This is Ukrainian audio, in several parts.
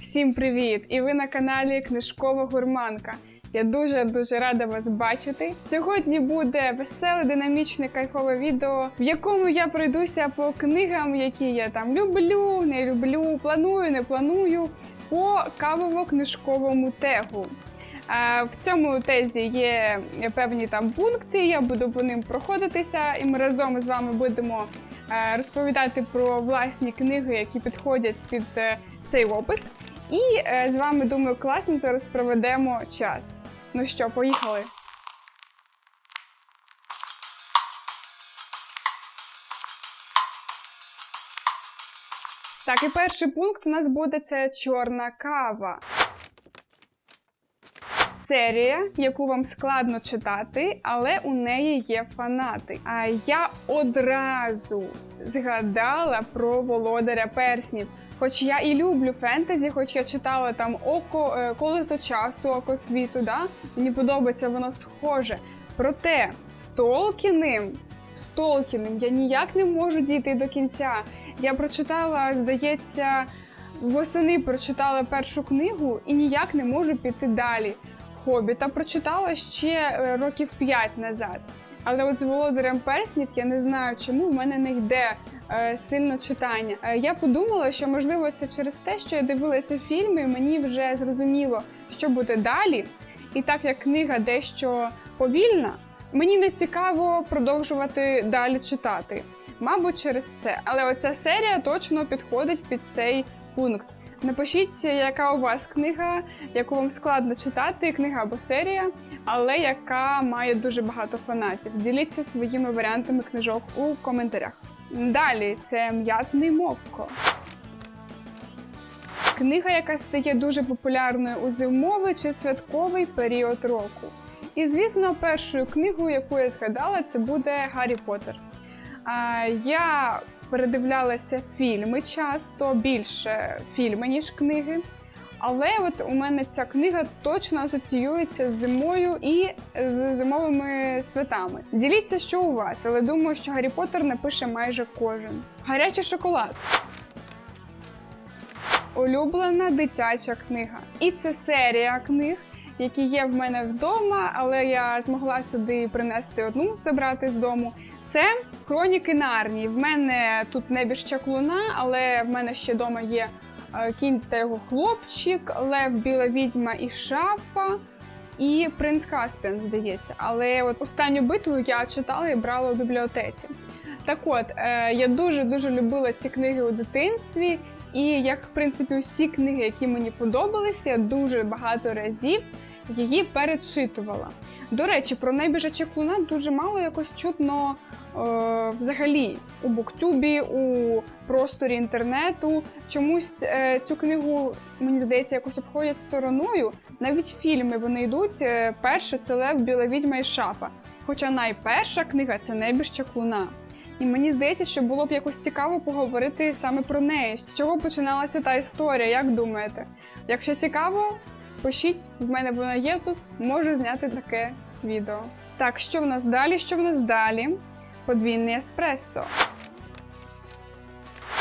Всім привіт! І ви на каналі Книжкова Гурманка. Я дуже дуже рада вас бачити. Сьогодні буде веселе, динамічне, кайфове відео, в якому я пройдуся по книгам, які я там люблю, не люблю, планую, не планую, по кавово-книжковому тегу. В цьому тезі є певні там пункти. Я буду по ним проходитися, і ми разом з вами будемо е, розповідати про власні книги, які підходять під е, цей опис. І е, з вами думаю, класно зараз проведемо час. Ну що, поїхали. Так, і перший пункт у нас буде це чорна кава. Серія, яку вам складно читати, але у неї є фанати. А я одразу згадала про володаря перснів. Хоч я і люблю фентезі, хоч я читала там око е, колесо часу, око світу, да? мені подобається воно схоже. Проте з Толкіним, з Толкіним я ніяк не можу дійти до кінця. Я прочитала, здається, восени прочитала першу книгу і ніяк не можу піти далі. Хобіта прочитала ще е, років п'ять назад. Але от з володарем перснів я не знаю, чому в мене не йде е, сильно читання. Е, я подумала, що можливо це через те, що я дивилася фільми, і мені вже зрозуміло, що буде далі. І так як книга дещо повільна, мені не цікаво продовжувати далі читати. Мабуть, через це. Але оця серія точно підходить під цей пункт. Напишіть, яка у вас книга, яку вам складно читати, книга або серія, але яка має дуже багато фанатів. Діліться своїми варіантами книжок у коментарях. Далі це м'ятний мокко. Книга, яка стає дуже популярною у зимовий чи святковий період року. І, звісно, першою книгою, яку я згадала, це буде Гаррі Поттер. Я передивлялася фільми часто, більше фільми, ніж книги. Але от у мене ця книга точно асоціюється з зимою і з зимовими святами. Діліться, що у вас, але думаю, що Гаррі Поттер напише майже кожен. Гарячий шоколад. Улюблена дитяча книга. І це серія книг, які є в мене вдома, але я змогла сюди принести одну, забрати з дому. Це Хроніки Нарнії. В мене тут небіж чаклуна, але в мене ще вдома є е, кінь та його хлопчик, Лев, Біла відьма і шафа. І принц Каспіан, здається. Але от останню битву я читала і брала у бібліотеці. Так от, е, я дуже-дуже любила ці книги у дитинстві, і як, в принципі, усі книги, які мені подобалися, дуже багато разів її передчитувала. До речі, про небіжа чаклуна дуже мало якось чутно е, взагалі у буктюбі, у просторі інтернету. Чомусь е, цю книгу, мені здається, якось обходять стороною. Навіть фільми вони йдуть. Е, перше це Лев, Біла відьма і шафа. Хоча найперша книга це небіж чаклуна. І мені здається, що було б якось цікаво поговорити саме про неї. З чого починалася та історія, як думаєте? Якщо цікаво, пишіть, в мене вона є тут, можу зняти таке відео. Так, що в нас далі? Що в нас далі? Подвійний еспресо.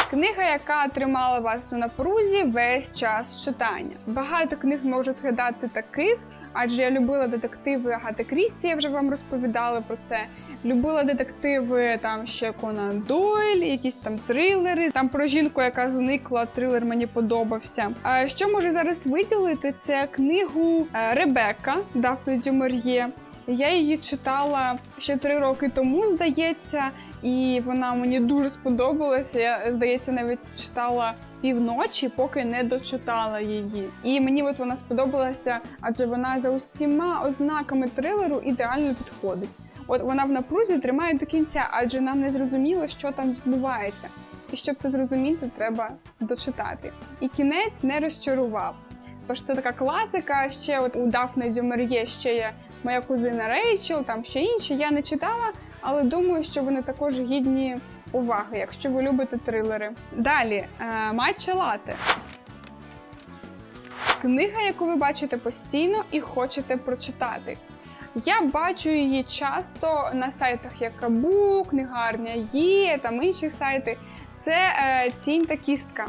Книга, яка тримала вас у напрузі весь час читання. Багато книг можу згадати таких, адже я любила детективи Агати Крісті, я вже вам розповідала про це. Любила детективи там ще Конан Дойль, якісь там трилери. Там про жінку, яка зникла, трилер мені подобався. А що можу зараз виділити? Це книгу Ребека Ребекка Дафни Дюмер'є. Я її читала ще три роки тому, здається, і вона мені дуже сподобалася. Я, здається, навіть читала півночі, поки не дочитала її. І мені от вона сподобалася, адже вона за усіма ознаками трилеру ідеально підходить. От вона в напрузі тримає до кінця, адже нам не зрозуміло, що там відбувається. І щоб це зрозуміти, треба дочитати. І кінець не розчарував. Тож це така класика. Ще от у Дафни Дюмер'є ще є моя кузина Рейчел, там ще інші. Я не читала, але думаю, що вони також гідні уваги, якщо ви любите трилери. Далі е, матча лате. Книга, яку ви бачите постійно і хочете прочитати. Я бачу її часто на сайтах як Кабу, книгарня є, там інші сайти. Це е, тінь та кістка.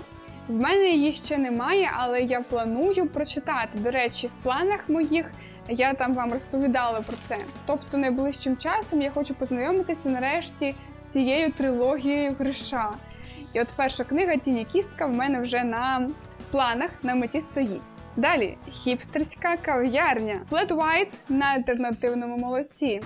В мене її ще немає, але я планую прочитати. До речі, в планах моїх я там вам розповідала про це. Тобто, найближчим часом я хочу познайомитися нарешті з цією трилогією Гриша. І от перша книга Тіні Кістка в мене вже на планах на меті стоїть. Далі хіпстерська кав'ярня Flat White на альтернативному молоці.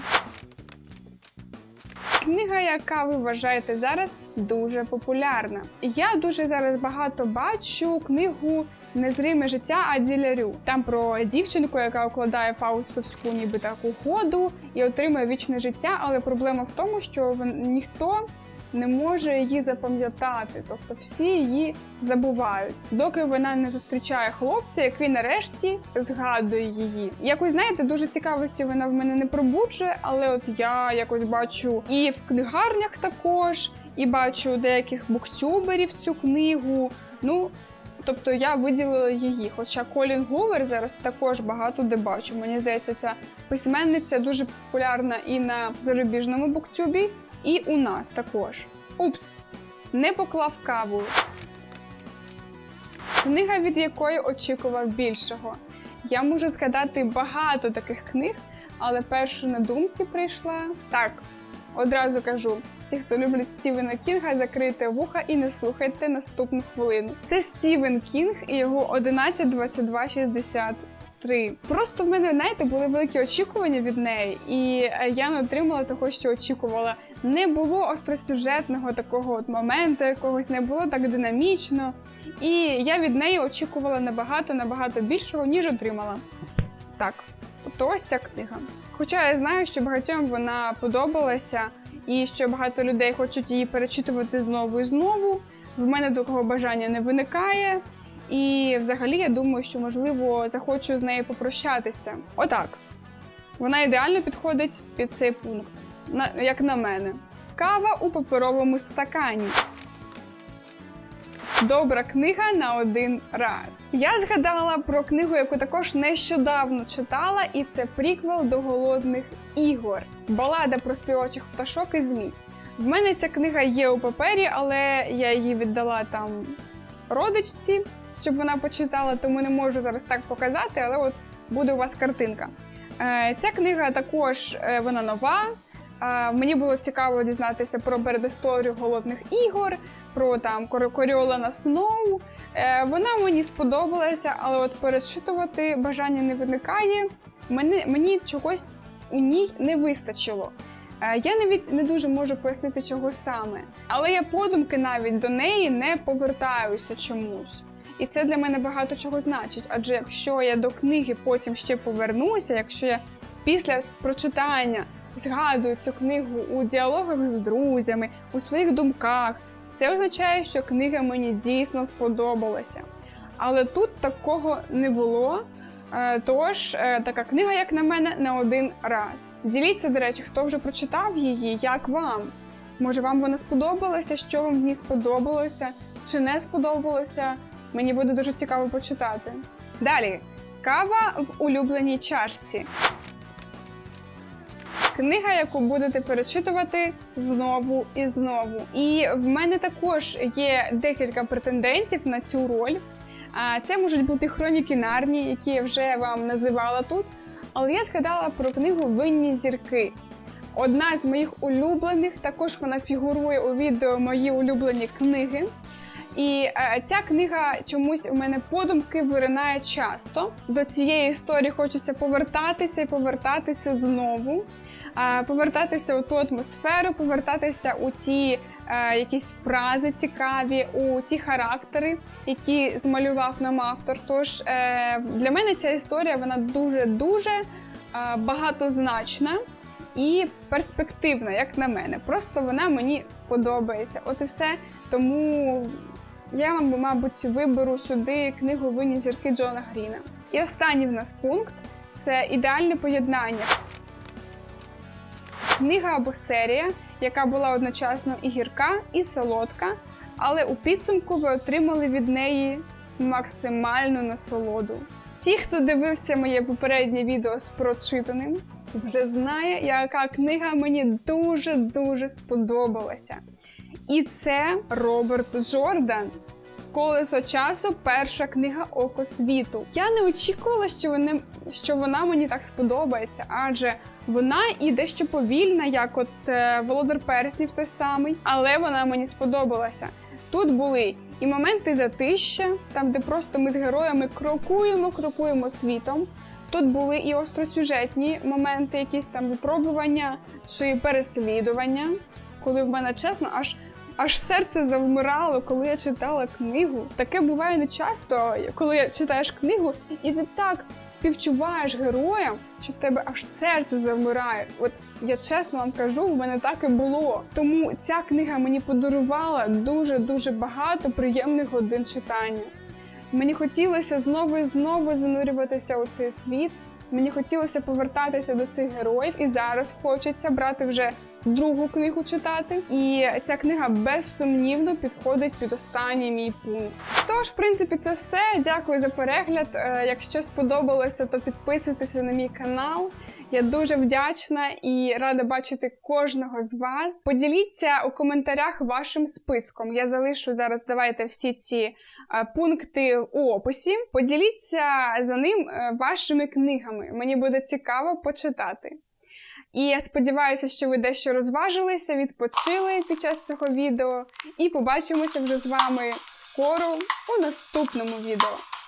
Книга, яка ви вважаєте зараз дуже популярна. Я дуже зараз багато бачу книгу Незриме життя Аділярю. Там про дівчинку, яка укладає фаустовську ніби таку ходу і отримує вічне життя. Але проблема в тому, що ніхто не може її запам'ятати, тобто всі її забувають, доки вона не зустрічає хлопця, який нарешті згадує її. Якось знаєте, дуже цікавості вона в мене не пробуджує, але от я якось бачу і в книгарнях також, і бачу у деяких буктюберів цю книгу. Ну. Тобто я виділила її. Хоча Колін Гувер зараз також багато де бачу. Мені здається, ця письменниця дуже популярна і на зарубіжному буктюбі, і у нас також. Упс, не поклав каву. Книга, від якої очікував більшого. Я можу згадати багато таких книг, але першу на думці прийшла. Так, одразу кажу: ті, хто люблять Стівена Кінга, закрийте вуха і не слухайте наступну хвилину. Це Стівен Кінг і його 11.22.63. Просто в мене, знаєте, були великі очікування від неї, і е, я не отримала того, що очікувала. Не було остросюжетного такого от моменту, якогось не було так динамічно. І я від неї очікувала набагато набагато більшого, ніж отримала. Так, тобто ось ця книга. Хоча я знаю, що багатьом вона подобалася, і що багато людей хочуть її перечитувати знову і знову. В мене такого бажання не виникає. І взагалі я думаю, що можливо захочу з нею попрощатися. Отак. Вона ідеально підходить під цей пункт, як на мене. Кава у паперовому стакані. Добра книга на один раз. Я згадала про книгу, яку також нещодавно читала, і це приквел до голодних ігор. Балада про співачих пташок і змій. В мене ця книга є у папері, але я її віддала там родичці, щоб вона почитала, тому не можу зараз так показати, але от буде у вас картинка. Е, Ця книга також е, вона нова. Мені було цікаво дізнатися про передісторію голодних ігор, про там Кор- Коріолана Сноу. Е, Вона мені сподобалася, але от перечитувати бажання не виникає. Мені, мені чогось у ній не вистачило. Е, Я навіть не дуже можу пояснити, чого саме. Але я подумки навіть до неї не повертаюся чомусь. І це для мене багато чого значить. Адже якщо я до книги потім ще повернуся, якщо я після прочитання згадую цю книгу у діалогах з друзями, у своїх думках, це означає, що книга мені дійсно сподобалася. Але тут такого не було. Е, Тож е, така книга, як на мене, не один раз. Діліться, до речі, хто вже прочитав її, як вам? Може, вам вона сподобалася? Що вам в ній сподобалося чи не сподобалося? Мені буде дуже цікаво почитати. Далі кава в улюбленій чашці. Книга, яку будете перечитувати знову і знову. І в мене також є декілька претендентів на цю роль. Це можуть бути хроніки Нарні, які я вже вам називала тут. Але я згадала про книгу Винні зірки. Одна з моїх улюблених, також вона фігурує у відео Мої улюблені книги. І е, ця книга чомусь у мене подумки виринає часто. До цієї історії хочеться повертатися і повертатися знову, повертатися у ту атмосферу, повертатися у ті е, якісь фрази цікаві, у ті характери, які змалював нам автор. Тож е, для мене ця історія вона дуже дуже багатозначна і перспективна, як на мене. Просто вона мені подобається. От і все. Тому я вам, мабуть, виберу сюди книгу Винні зірки Джона Гріна. І останній в нас пункт це ідеальне поєднання. Книга або серія, яка була одночасно і гірка, і солодка, але у підсумку ви отримали від неї максимальну насолоду. Ті, хто дивився моє попереднє відео з прочитаним, вже знає, яка книга мені дуже-дуже сподобалася. І це Роберт Джордан. Колесо часу перша книга Око світу. Я не очікувала, що вони що вона мені так сподобається, адже вона і дещо повільна, як от е, Володар Перснів той самий, але вона мені сподобалася. Тут були і моменти затища, там, де просто ми з героями крокуємо, крокуємо світом. Тут були і остросюжетні моменти, якісь там випробування чи переслідування, коли в мене чесно аж. Аж серце завмирало, коли я читала книгу. Таке буває не часто, коли читаєш книгу, і ти так співчуваєш героям, що в тебе аж серце завмирає. От я чесно вам кажу, в мене так і було. Тому ця книга мені подарувала дуже дуже багато приємних годин читання. Мені хотілося знову і знову занурюватися у цей світ. Мені хотілося повертатися до цих героїв, і зараз хочеться брати вже другу книгу читати. І ця книга безсумнівно підходить під останній мій пункт. Тож, в принципі, це все. Дякую за перегляд. Е, Якщо сподобалося, то підписуйтеся на мій канал. Я дуже вдячна і рада бачити кожного з вас. Поділіться у коментарях вашим списком. Я залишу зараз. Давайте всі ці е, пункти у описі. Поділіться за ним е, вашими книгами. Мені буде цікаво почитати. І я сподіваюся, що ви дещо розважилися, відпочили під час цього відео. І побачимося вже з вами скоро у наступному відео.